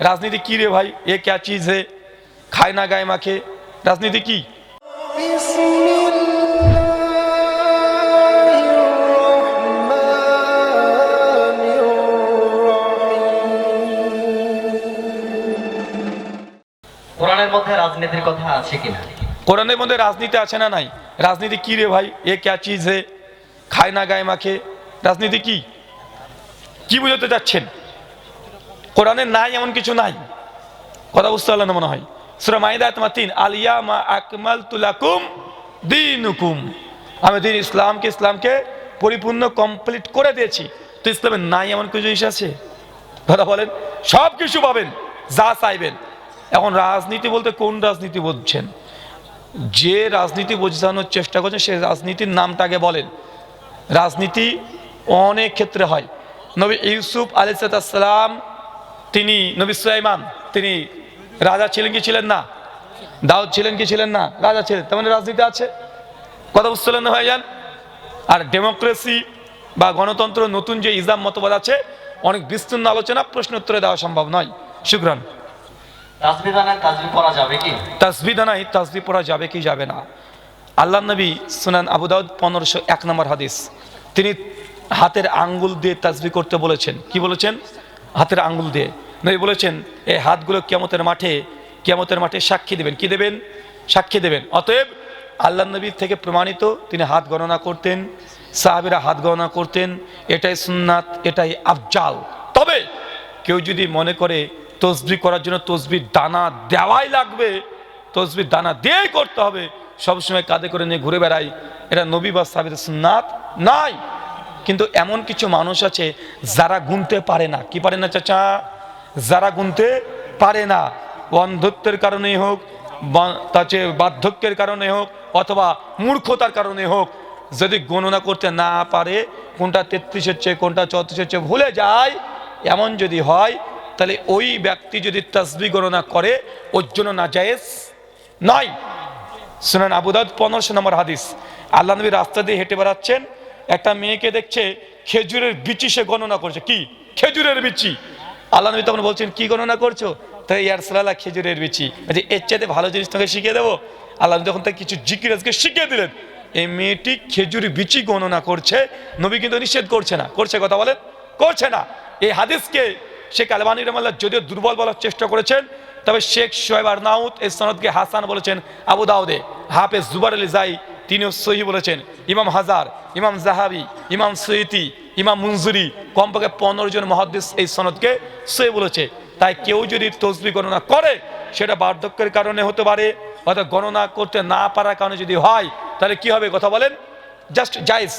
রাজনীতি কি রে ভাই এ ক্যা চিজ হে খায় না গায়ে মাখে রাজনীতি কি কোরআনের মধ্যে রাজনীতির মধ্যে রাজনীতি আছে না নাই? রাজনীতি কি রে ভাই? এ ক্যা চিজ হে খায় না গায়ে মাখে। রাজনীতি কি? কি বুঝতে চাচ্ছেন? কোরআনে নাই, এমন কিছু নাই। কথা বুঝতে পারলেন না মনে হয়? আলিয়া মা আমি ইসলামকে ইসলামকে পরিপূর্ণ, কমপ্লিট করে দিয়েছি। ইসলামের নাই, এমন কিছু আছে? কথা বলেন। সব কিছু যা চাইবেন। এখন রাজনীতি বলতে কোন রাজনীতি বলছেন? যে রাজনীতি বোঝানোর চেষ্টা করছেন, সে রাজনীতির নামটাকে বলেন। রাজনীতি অনেক ক্ষেত্রে হয়। নবী ইউসুফ আলিসাল্লাম তিনি নবী সুলাইমান তিনি রাজা ছিলেন কি ছিলেন না? দাউদ ছিলেন কি ছিলেন না? রাজা ছিলেন। তেমন রাজনীতি আছে। কথা বুঝতে পারলেন না ভাইজান? আর ডেমোক্রেসি বা গণতন্ত্র নতুন যে ইসলাম মতবাদ আছে অনেক বিস্তীর্ণ আলোচনা প্রশ্ন উত্তরে দেওয়া সম্ভব নয়। শুক্রান। তাজবি তসবি পড়া যাবে কি? যাবে না? আল্লাহ নবী সুনান আবু দাউদ পনেরোশো এক নম্বর হাদিস। তিনি হাতের আঙ্গুল দিয়ে তসবি করতে বলেছেন। কি বলেছেন? হাতের আঙ্গুল দিয়ে। নবী বলেছেন এই হাতগুলো কেমতের মাঠে কেমতের মাঠে সাক্ষী দেবেন। কি দেবেন? সাক্ষী দেবেন। অতএব আল্লাহ নবীর থেকে প্রমাণিত, তিনি হাত গণনা করতেন, সাহাবিরা হাত গণনা করতেন, এটাই সুন্নাত, এটাই আফজাল। তবে কেউ যদি মনে করে তসবি করার জন্য তসবির দানা দেওয়াই লাগবে, তসবির দানা দিয়েই করতে হবে, সবসময় কাঁধে করে নিয়ে ঘুরে বেড়াই, এটা নবী বা সাবির সুন্নাত নাই। কিন্তু এমন কিছু মানুষ আছে যারা গুনতে পারে না। কি পারে না, চাচা? যারা গুনতে পারে না। অন্ধত্বের কারণেই হোক তাছে বার্ধক্যের কারণে হোক, অথবা মূর্খতার কারণে হোক, যদি গণনা করতে না পারে, কোনটা তেত্রিশের চেয়ে, কোনটা চৌত্রিশের চেয়ে ভুলে যায়, এমন যদি হয়, তাহলে ওই ব্যক্তি যদি তসবি গণনা করে, ওর জন্য না জায়েজ নয় শুনেন আবুদাদ পনেরোশো নম্বর হাদিস। আল্লাহ নবী রাস্তা দিয়ে হেঁটে বেড়াচ্ছেন একটা মেয়েকে দেখছে খেজুরের বিচি সে গণনা করছে। কি? খেজুরের বিচি। আল্লাহ নবী তখন বলছেন কি গণনা করছ? তাই ইয়ার সালাল্লাহ খেজুরের বিচি। বলছে, এর চাইতে ভালো জিনিস তোকে শিখিয়ে দেবো? আল্লাহ তখন তাকে কিছু জিকির আজকে শিখিয়ে দিলেন। এই মেয়েটি খেজুর বিচি গণনা করছে নবী কিন্তু নিষেধ করছে না। করছে কথা বলেন? করছে না। এই হাদিসকে শেখ আলবানী রহমাল্লাহ যদিও দুর্বল বলার চেষ্টা করেছেন তবে শেখ শোয়েব আরনাউত এই সনদকে হাসান বলেছেন আবু দাউদে। হাফেজ জুবার আলী জাই তিনিও সহি বলেছেন। ইমাম হাজার ইমাম জাহাবি, ইমাম সৈতি ইমাম মঞ্জুরি কমপক্ষে পনেরো জন মহাদেশ এই সনদকে সে বলেছে। তাই কেউ যদি তসবি গণনা করে, সেটা বার্ধক্যের কারণে হতে পারে, অর্থাৎ গণনা করতে না পারার কারণে যদি হয়, তাহলে কি হবে কথা বলেন? জাস্ট জায়েজ